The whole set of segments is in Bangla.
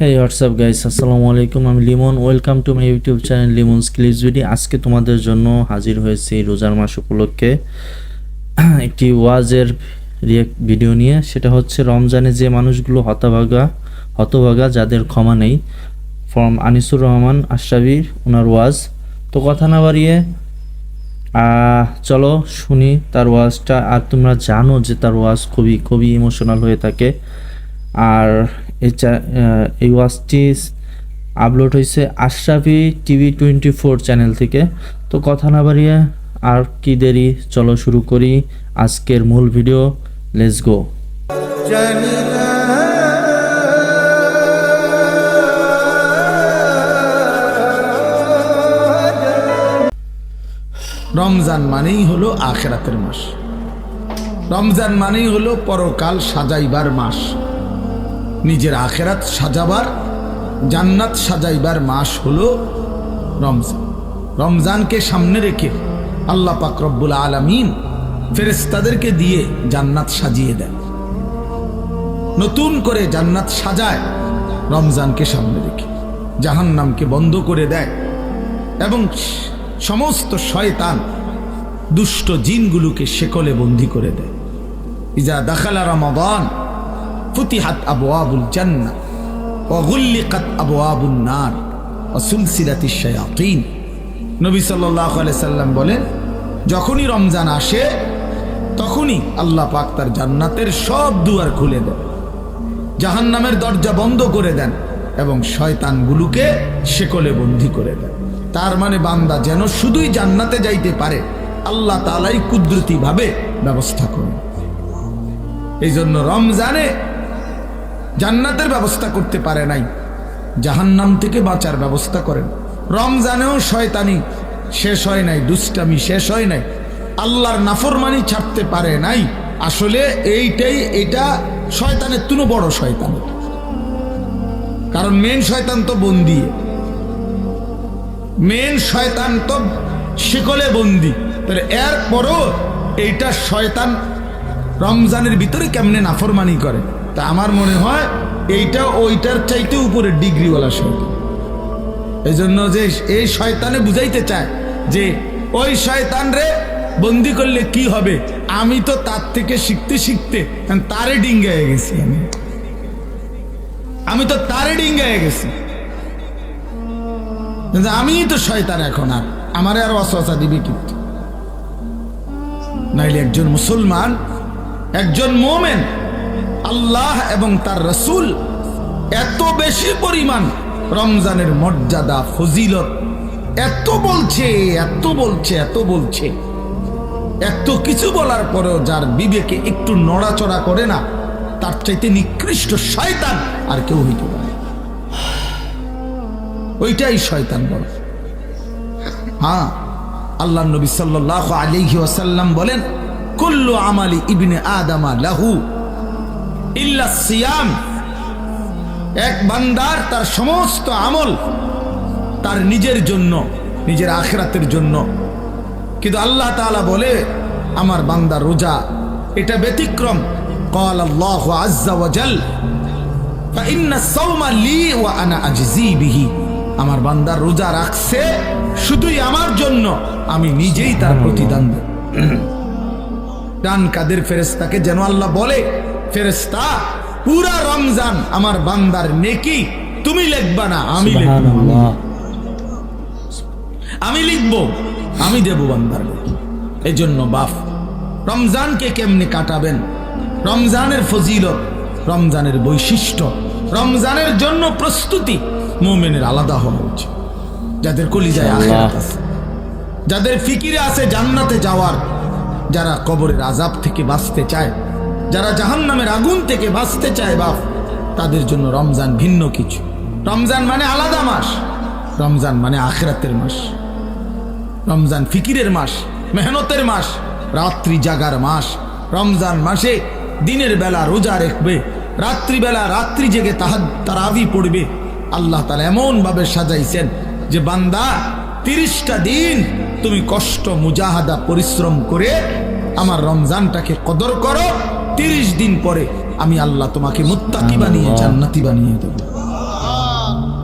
হ্যাঁ হোয়াটসঅ্যাপ গাইস আসসালামু আলাইকুম আমি Limon welcome to my YouTube channel Limon skills video আজকে তোমাদের জন্য হাজির হয়েছে রোজার মাস উপলক্ষে একটি ওয়াজের রিয়েক্ট ভিডিও নিয়ে। সেটা হচ্ছে রমজানে যে মানুষগুলো হতভাগা হতভাগা যাদের ক্ষমা নেই ফ্রম আনিসুর রহমান আশরাফির ওনার ওয়াজ। তো কথা না বাড়িয়ে চলো শুনি তার ওয়াজটা। আর তোমরা জানো যে তার ওয়াজ খুবই খুবই ইমোশনাল হয়ে থাকে। আর এই এই ওয়াজটি আপলোড হয়েছে Ashrafi TV twenty four channel থেকে। তো কথা না বাড়িয়ে আর কি দেরি, চলো শুরু করি আজকের মূল ভিডিও লেটস গো রমজান মানেই হলো আখেরাতের মাস। রমজান মানেই হলো পরকাল সাজাইবার মাস। নিজের আখেরাত সাজাবার, জান্নাত সাজাইবার মাস হলো রমজান। রমজানকে সামনে রেখে আল্লাহ পাক রব্বুল আলমিন ফেরেস্তাদেরকে দিয়ে জান্নাত সাজিয়ে দেন। নতুন করে জান্নাত সাজায়, রমজানকে সামনে রেখে জাহান্নামকে বন্ধ করে দেয় এবং সমস্ত শয়তান দুষ্ট জিনগুলোকে শেকলে বন্দি করে দেয়। ইজা দাখালা রমাদান ফুতিহাত আবু আবুল জান্না অগুল্লিকাত আবু আবুল নার অসুলসিলাতি শায়াতিন। নবী সাল্লাহ সাল্লাম বলেন, যখনই রমজান আসে, তখনই আল্লাহ পাক তার জান্নাতের সব দুয়ার খুলে দেন, জাহান্নামের দরজা বন্ধ করে দেন এবং শয়তানগুলোকে শেকলে বন্দি করে দেন। তার মানে বান্দা যেন শুধুই জান্নাতে যাইতে পারে, আল্লাহ তালাই কুদরতি ভাবে ব্যবস্থা করেন। এই জন্য রমজানে জান্নাতের ব্যবস্থা করতে পারে নাই। জাহান্নাম থেকে বাঁচার ব্যবস্থা করেন। রমজানেও শয়তানি শেষ হয় নাই, দুষ্টামি শেষ হয় নাই। আল্লাহর নাফরমানি ছাড়তে পারে নাই। আসলে এইটাই, এটা শয়তানের তুনো বড় শয়তান। কারণ মেন শয়তান তো বন্দি। মেন শয়তান তো শিকলে বন্দি। তাহলে এরপরও এইটা শয়তান রমজানের ভিতরে কেমনে নাফরমানি করে? তা আমার মনে হয় এইটা ওইটার চাইতে উপরে ডিগ্রিওয়ালা শয়তান এই জন্য যে এই শয়তানে বুঝাইতে চায় যে ওই শয়তান রে বন্দি করলে কি হবে? আমি তো তার থেকে শিখতে শিখতে তারে ডিঙ্গায় গেছি আমি। আমি তো তারে ডিঙ্গায় গেছি। আমিই তো শয়তান এখন আর। আমারে আর অসহসা দিবে কিন্তু নাইলে একজন মুসলমান, একজন মোমেন আল্লাহ এবং তার রসুল এত বেশি পরিমাণ রমজানের মর্যাদা, ফজিলত, এত বলছে এত বলছে এত বলছে। এত কিছু বলার পরেও যার বিবেকে একটু নড়াচড়া করে না, তার চাইতে নিকৃষ্ট শয়তান আর কেউ হইতে পারে। ওইটাই শয়তান বল। হ্যাঁ আল্লাহ নবী সাল্লাহ আলাইহি ওয়াসাল্লাম বলেন, কুল্লু আমালি ইবনে আদামা লাহু। ইল্লা সিয়াম। এক বান্দার তার সমস্ত আমল তার নিজের জন্য, নিজের আখরাতের জন্য। কিন্তু আল্লাহ তালা বলে, আমার বান্দা রোজা, এটা ব্যতিক্রম। কল আল্লাহ আজ্জাওয়াজাল আমার বান্দার রোজা রাখছে শুধুই আমার জন্য, আমি নিজেই তার প্রতিদান ডান কাদের ফেরেস্তাকে যেন আল্লাহ বলে ফেরেস্তা পুরা রমজান আমার বান্দার নেকি। তুমি লিখবা না আমি আমি লিখব আমি দেব বান্দার নেকি। এই জন্য বাপ রমজানকে কেমনে কাটাবেন? রমজানের ফজিলত রমজানের বৈশিষ্ট্য রমজানের জন্য প্রস্তুতি মোমেনের আলাদা হওয়া উচিত। যাদের কলিজায় আখেরাত আছে যাদের ফিকিরে আছে জান্নাতে যাওয়ার যারা কবরের আজাব থেকে বাঁচতে চায় যারা জাহান্নামের আগুন থেকে বাঁচতে চায় বাপ, তাদের জন্য রমজান ভিন্ন কিছু। রমজান মানে আলাদা মাস, রমজান মানে আখরাতের মাস। রমজান ফিকিরের মাস, মেহনতের মাস, রাত্রি জাগার মাস। রমজান মাসে দিনের বেলা রোজা রাখবে রাত্রিবেলা রাত্রি জেগে তাহার তারাবি পড়বে। আল্লাহ তালা এমনভাবে সাজাইছেন যে, বান্দা, তিরিশটা দিন তুমি কষ্ট, মুজাহাদা, পরিশ্রম করে আমার রমজানটাকে কদর করো তিরিশ দিন পরে আমি আল্লাহ তোমাকে মুত্তাকি বানিয়ে জান্নাতি বানিয়ে দেবো।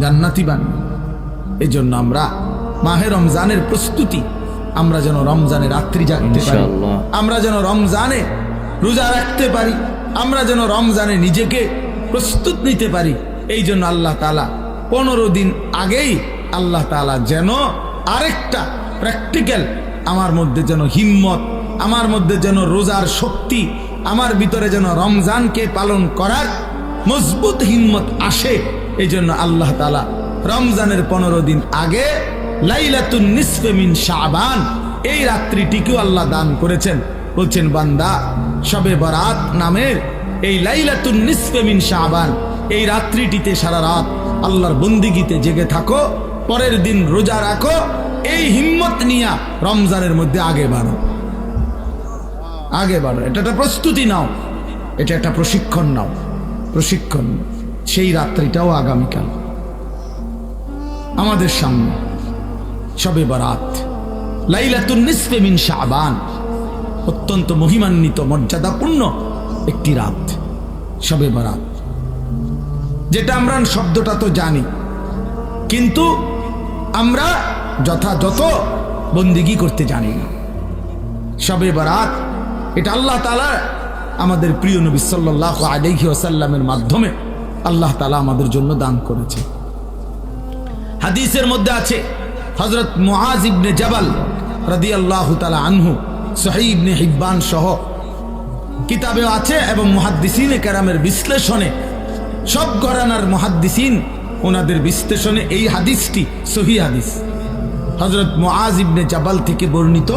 জান্নাতি বানিয়ে এই জন্য আমরা মাহে রমজানের প্রস্তুতি আমরা যেন রমজানে রাত্রি জাগতে পারি আমরা যেন রমজানে রোজা রাখতে পারি আমরা যেন রমজানে নিজেকে প্রস্তুত নিতে পারি। এই জন্য আল্লাহ তালা পনেরো দিন আগেই আল্লাহ তালা যেন আরেকটা প্র্যাকটিক্যাল আমার মধ্যে যেন হিম্মত আমার মধ্যে যেন রোজার শক্তি আমার ভিতরে যেন রমজানকে পালন করার মজবুত হিম্মত আসে এই জন্য আল্লাহ তালা রমজানের পনেরো দিন আগে লাইলাতুন নিসফে মিন শাবান, এই রাত্রিটিকেও আল্লাহ দান করেছেন। বলছেন, বান্দা সবে বরাত নামের এই লাইলাতুন শাবান, এই রাত্রিটিতে সারা রাত আল্লাহর বন্দিগিতে জেগে থাকো, পরের দিন রোজা রাখো, এই হিম্মত নিয়া রমজানের মধ্যে আগে বাড়ো। আগে বাড়ো এটা একটা প্রস্তুতি নাও। এটা একটা প্রশিক্ষণ নাও। প্রশিক্ষণ। সেই রাত্রিটাও আগামীকাল। আমাদের সামনে। সবে বারাত। লাইলাতুন নিসফে মিন শাবান। অত্যন্ত মহিমান্বিত, মর্যাদাপূর্ণ একটি রাত। সবে বারাত। যেটা আমরা শব্দটা তো জানি। কিন্তু আমরা যথাযথ বন্দিগি করতে জানি না। সবে বারাত এটা আল্লাহ তালা আমাদের প্রিয় নবী সাল্লাহ আলহি ওসাল্লামের মাধ্যমে আল্লাহ তালা আমাদের জন্য দান করেছে। হাদিসের মধ্যে আছে হজরত মুআজ ইবনে জাবাল রাদি আল্লাহ তালা আনহু সহি ইবনে হিব্বান সহ কিতাবে আছে এবং মুহাদ্দিসিন ক্যারামের বিশ্লেষণে সব ঘরানার মুহাদ্দিসিন ওনাদের বিশ্লেষণে এই হাদিসটি সহি হাদিস। হজরত মুআজ ইবনে জাবাল থেকে বর্ণিত।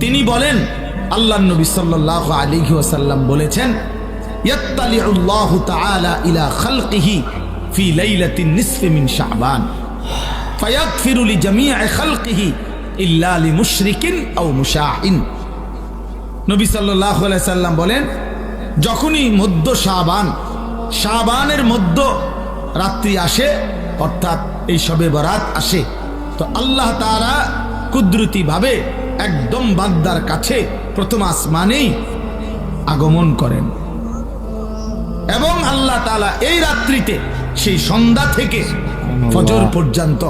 তিনি বলেন আল্লাহ নবী সাল্লাহ আলিহি ওসাল্লাম বলেছেন বলেন, যখনই মধ্য শাবান, শাবানের মধ্য রাত্রি আসে, অর্থাৎ এই সবে বরাত আসে, তো আল্লাহ তারা কুদরতি ভাবে একদম বাগদার কাছে প্রথম আসমানেই আগমন করেন। এবং আল্লাহ তালা এই রাত্রিতে সেই সন্ধ্যা থেকে ফজর পর্যন্ত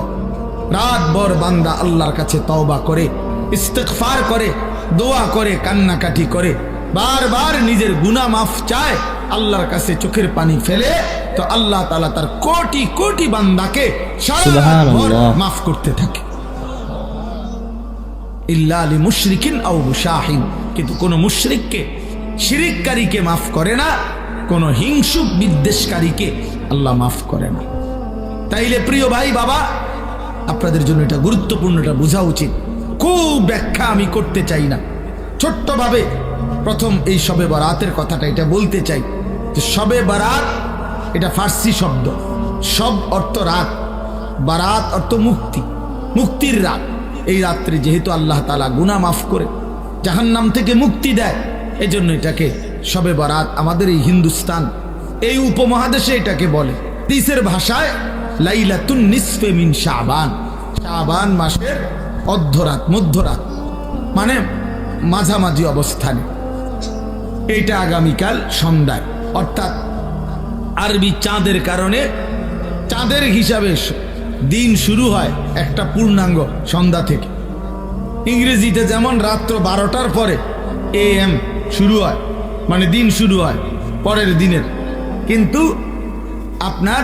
রাত ভর বান্দা আল্লাহর কাছে তওবা করে ইস্তেকফার করে দোয়া করে কান্নাকাটি করে বারবার নিজের গুনাহ মাফ চায় আল্লাহর কাছে চোখের পানি ফেলে তো আল্লাহ তালা তার কোটি কোটি বান্দাকে সারা। মাফ করতে থাকে। ইল্লা মুশরিকিন মুশাহিন। কিন্তু কোন মুশরিককে, শিরিককারীকে মাফ করে না, কোন হিংসুক বিদ্বেষকারীকে আল্লাহ মাফ করে না। তাইলে প্রিয় ভাই, বাবা, আপনাদের জন্য এটা গুরুত্বপূর্ণ, এটা বোঝা উচিত। খুব ব্যাখ্যা আমি করতে চাই না। ছোট্টভাবে প্রথম এই সবে বারাতের কথাটা এটা বলতে চাই যে সবে বারাত এটা ফার্সি শব্দ। সব অর্থ রাত, বারাত অর্থ মুক্তি, মুক্তির রাত। এই রাত্রে যেহেতু আল্লাহ তালা গুনা মাফ করে, জাহান্নাম থেকে মুক্তি দেয়, এজন্য এটাকে সবে বারাত আমাদের এই হিন্দুস্তান, এই উপমহাদেশে এটাকে বলে। তিসের ভাষায়, লাইলাতুন নিসফে মিন শাবান। শাবান মাসের অর্ধরাত, মধ্যরাত মানে মাঝামাঝি অবস্থানে। এইটা আগামীকাল সন্ধ্যায়। অর্থাৎ আরবি চাঁদের কারণে, চাঁদের হিসাবে দিন শুরু হয় একটা পূর্ণাঙ্গ সন্ধ্যা থেকে। ইংরেজিতে যেমন রাত্র বারোটার পরে এ এম শুরু হয় মানে দিন শুরু হয়, পরের দিনের। কিন্তু আপনার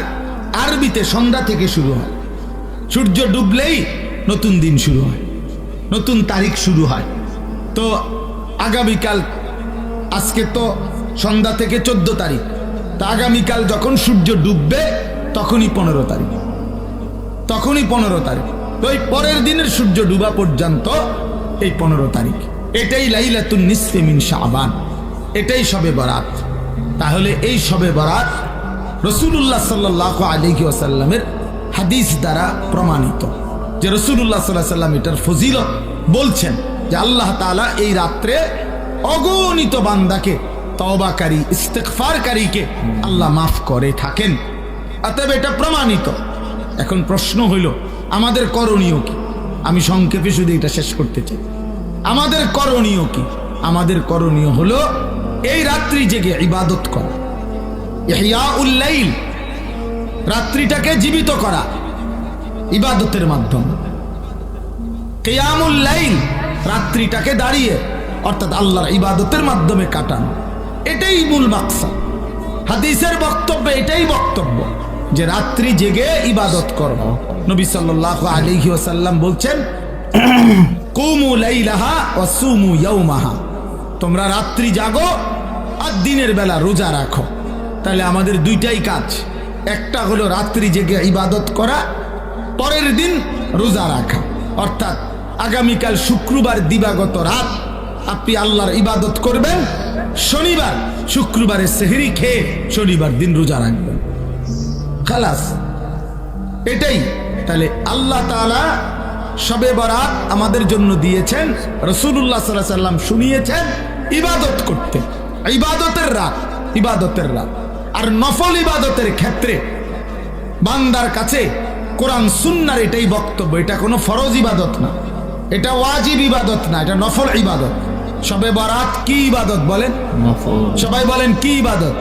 আরবিতে সন্ধ্যা থেকে শুরু হয়। সূর্য ডুবলেই নতুন দিন শুরু হয়, নতুন তারিখ শুরু হয়। তো আগামীকাল, আজকে তো সন্ধ্যা থেকে চোদ্দ তারিখ। তা আগামীকাল যখন সূর্য ডুববে, তখনই পনেরো তারিখ। তখনই পনেরো তারিখ। এই পরের দিনের সূর্য ডুবা পর্যন্ত এই পনেরো তারিখ। এটাই লাইলাতুন নিসফে মিন শাবান। এটাই সবে বরাত। তাহলে এই সবে বরাত রসুল্লাহ সাল্লাহ আলহি ওয়াসাল্লামের হাদিস দ্বারা প্রমাণিত। যে রসুল্লাহ সাল্লাহ সাল্লাম এটার ফজিলত বলছেন যে আল্লাহ তাআলা এই রাত্রে অগণিত বান্দাকে, তওবাকারী ইস্তেকফারকারীকে আল্লাহ মাফ করে থাকেন। অতএব এটা প্রমাণিত। এখন প্রশ্ন হইল, আমাদের করণীয় কি? আমি সংক্ষেপে শুধু এটা শেষ করতে চাই। আমাদের করণীয় কি? আমাদের করণীয় হলো এই রাত্রি জেগে ইবাদত করা। ইহিয়া উল্লাইল রাত্রিটাকে জীবিত করা ইবাদতের মাধ্যমে। কেয়ামুল লাইল, রাত্রিটাকে দাঁড়িয়ে, অর্থাৎ আল্লাহর ইবাদতের মাধ্যমে কাটান। এটাই মূল বাক্সা হাদিসের বক্তব্য এটাই বক্তব্য। যে রাত্রি জেগে ইবাদত করো। নবী সাল্লাল্লাহু আলাইহি ওয়াসাল্লাম বলছেন সুমু ইয়াউমাহা। তোমরা রাত্রি জাগো আর দিনের বেলা রোজা রাখো। তাহলে আমাদের দুইটাই কাজ। একটা হলো রাত্রি জেগে ইবাদত করা, পরের দিন রোজা রাখা। অর্থাৎ আগামীকাল শুক্রবার দিবাগত রাত আপনি আল্লাহর ইবাদত করবেন, শনিবার শুক্রবারে সেহরি খেয়ে শনিবার দিন রোজা রাখবেন। খালাস। এটাই। তাহলে আল্লাহ তাআলা সবে বরাত আমাদের জন্য দিয়েছেন রসুল্লাহ সাল্লাহ সাল্লাম শুনিয়েছেন ইবাদত করতে। ইবাদতের রাত ইবাদতের রাত। আর নফল ইবাদতের ক্ষেত্রে বান্দার কাছে কোরআন সুন্নার এটাই বক্তব্য এটা কোনো ফরজ ইবাদত না। এটা ওয়াজিব ইবাদত না এটা নফল ইবাদত। সবে বরাত কি ইবাদত বলেন? নফল। সবাই বলেন কি ইবাদত?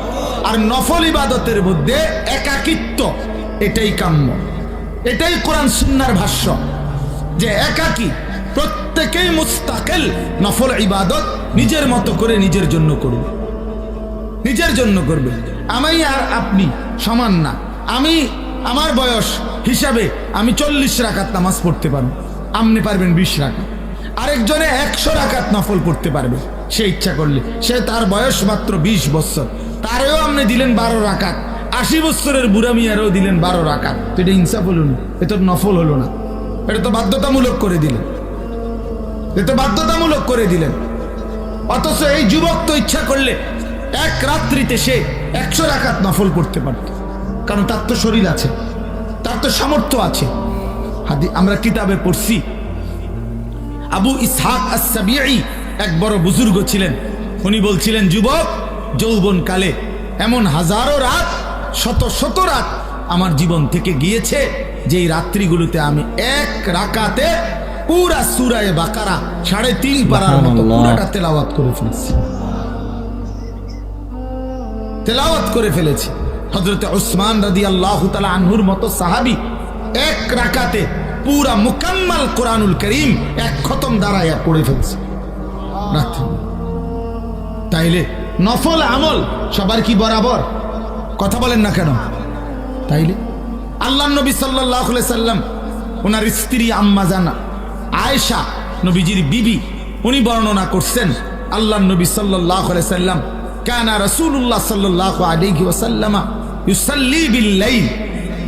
আর নফল ইবাদতের মধ্যে একাকিত্ব, এটাই কাম্য। এটাই কোরআন সুন্নার ভাষ্য যে একাকি, প্রত্যেকেই মুস্তাকেল, নফল ইবাদত নিজের মতো করে নিজের জন্য করবে। নিজের জন্য করবে। আমি আর আপনি সমান না। আমি, আমার বয়স হিসাবে আমি চল্লিশ রাকাত নামাজ পড়তে পারব। আপনি পারবেন বিশ রাকাত। আরেকজনে একশো রাকাত নফল পড়তে পারবে। সে ইচ্ছা করলে। সে তার বয়স মাত্র বিশ বছর তারেও আপনি দিলেন বারো রাকাত। আশি বছরের বুড়া মিয়ারও দিলেন বারো রাকাত। তো এটা ইনসাফ হলো না। এটা নফল হলো না। এটা তো বাধ্যতামূলক করে দিলেন। এটা তো বাধ্যতামূলক করে দিলেন। অথচ এই যুবক তো ইচ্ছা করলে এক রাত্রিতে সে একশো রাকাত নফল করতে পারত। কারণ তার তো শরীর আছে। তার তো সামর্থ্য আছে। আমরা কিতাবে পড়ছি, আবু ইসহাক আসাবিয়াই এক বড় বুজুর্গ ছিলেন। উনি বলছিলেন যুবক যৌবন কালে এমন হাজারো রাত শত শত রাত আমার জীবন থেকে গিয়েছে যেই রাত্রিগুলোতে আমি এক রাকাতে পুরা সুরায় বাকারা সাড়ে তিন পারার মতো পুরাটা তেলাওয়াত করে ফেলেছি। তেলাওয়াত করে ফেলেছি। হজরত ওসমান রাদি আল্লাহ তালা আনহুর মতো সাহাবি এক রাকাতে পুরা মুকাম্মাল কোরআনুল করিম এক খতম দাঁড়াইয়া পড়ে ফেলছে। রাত্রি তাইলে নফল আমল সবার কি বরাবর? কথা বলেন না কেন? তাইলে আল্লাহ নবী সাল্লাহ সাল্লাম, ওনার স্ত্রী আম্মা জানা, আয়েশা নবীজির বিবি, উনি বর্ণনা করছেন, আল্লাহ নবী সাল্লাহ সাল্লাম, কানা রসুল্লাহ সাল্লাহ আলিহি ওসাল্লামা ইউসাল্লি বিল্লাইল।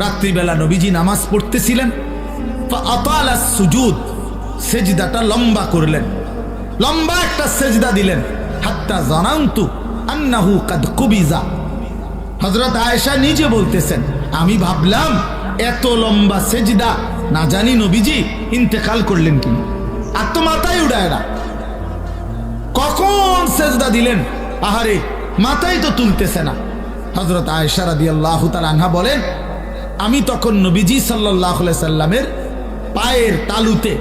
রাত্রিবেলা নবীজি নামাজ পড়তেছিলেন সুজুদ, সেজদাটা লম্বা করলেন। লম্বা একটা সেজদা দিলেন। হাত্তা জানান্তু আন্নাহু কাদ কুবিজা। হজরত আয়েশা নিজে বলতেছেন, আমি ভাবলাম এত লম্বা সেজদা, না জানি নবীজি ইন্তেকাল করলেন কি আর তো মাথায় উড়ায় না। কখন সেজদা দিলেন? আহারে, মাথায় তো তুলতেছে না। হজরত আয়েশা রাদি আল্লাহ আনহা বলেন, আমি তখন নবীজি সাল্লাহ সাল্লামের পায়ের তালুতে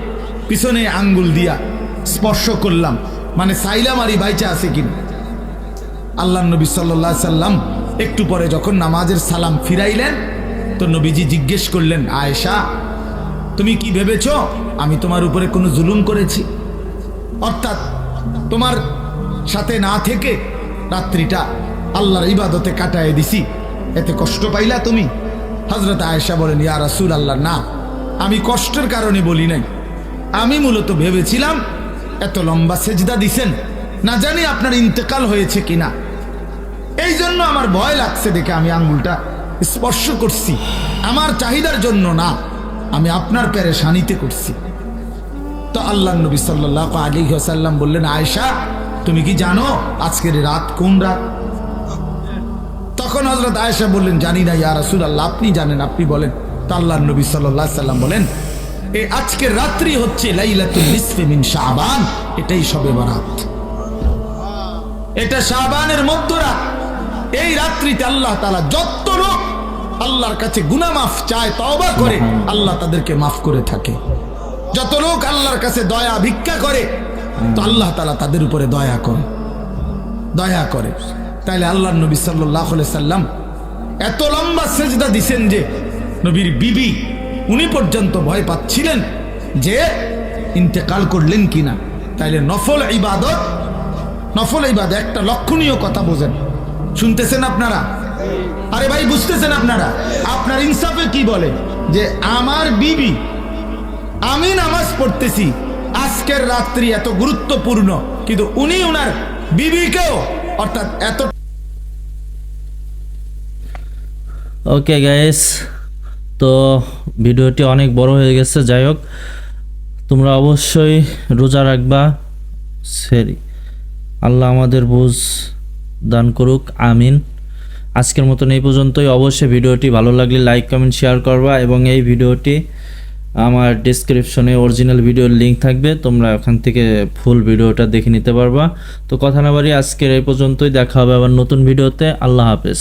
পিছনে আঙ্গুল দিয়া স্পর্শ করলাম। মানে সাইলাম আরি বাইচা আছে কিনা? আল্লাহ নবী সাল্লাহ সাল্লাম একটু পরে যখন নামাজের সালাম ফিরাইলেন, তো নবীজি জিজ্ঞেস করলেন, আয়েশা, তুমি কি ভেবেছ আমি তোমার উপরে কোনো জুলুম করেছি? অর্থাৎ তোমার সাথে না থেকে রাত্রিটা আল্লাহর ইবাদতে কাটায় দিছি। এতে কষ্ট পাইলা তুমি? হজরত আয়েশা বলেন, ইয়া রাসূল আল্লাহ না, আমি কষ্টের কারণে বলি নাই। আমি মূলত ভেবেছিলাম এত লম্বা সেজদা দিছেন? না জানি আপনার ইন্তেকাল হয়েছে কিনা। এই জন্য আমার ভয় লাগছে দেখে আমি আঙ্গুলটা স্পর্শ করছি। আমার চাহিদার জন্য না, আমি আপনার পেরেশানিতে করছি। তো আল্লাহ নবী সাল্লাহ আলী সাল্লাম বললেন, আয়েশা, তুমি কি জানো আজকের রাত কোন রাত? তখন হজরত আয়েশা বললেন, জানি না ইয়া রাসুল আল্লাহ আপনি জানেন, আপনি বলেন। তো আল্লাহ নবী সাল্লাহ সাল্লাম বলেন এই আজকের রাত্রি হচ্ছে লাইলাতুল এটাই সবে বরাত। এটা শাবানের মধ্যরাত। এই রাত্রিতে আল্লাহ তালা যত লোক আল্লাহর কাছে গুনা মাফ চায়, তওবা করে, আল্লাহ তাদেরকে মাফ করে থাকে। যত লোক আল্লাহর কাছে দয়া ভিক্ষা করে, তো আল্লাহ তালা তাদের উপরে দয়া করে। দয়া করে। তাইলে আল্লাহ নবী সাল্লাহ সাল্লাম এত লম্বা সেজদা দিছেন যে নবীর বিবি উনি পর্যন্ত ভয় পাচ্ছিলেন যে ইন্তেকাল করলেন কিনা। তাইলে নফল ইবাদত নফল ইবাদত একটা লক্ষণীয় কথা বোঝেন। শুনতেছেন আপনারা? আরে ভাই, বুঝতেছেন আপনারা? আপনার ইনসাফে কি বলে? যে আমার বিবি, আমি নামাজ পড়তেছি, আজকের রাত্রি এত গুরুত্বপূর্ণ, কিন্তু উনি ওনার বিবিকেও অর্থাৎ এত ওকে গাইস তো ভিডিওটি অনেক বড় হয়ে গেছে, যাই হোক। তোমরা অবশ্যই রোজা রাখবা। সেরি আল্লাহ আমাদের বুঝ দান করুক, আমিন। আজকের মতন এই পর্যন্তই। অবশ্যই ভিডিওটি ভালো লাগলে লাইক, কমেন্ট, শেয়ার করবা এবং এই ভিডিওটি আমার ডিসক্রিপশনে অরিজিনাল ভিডিওর লিংক থাকবে। তোমরা ওখান থেকে ফুল ভিডিওটা দেখে নিতে পারবা। তো কথা না বাড়ি আজকের এই পর্যন্তই। দেখা হবে আবার নতুন ভিডিওতে আল্লাহ হাফেজ।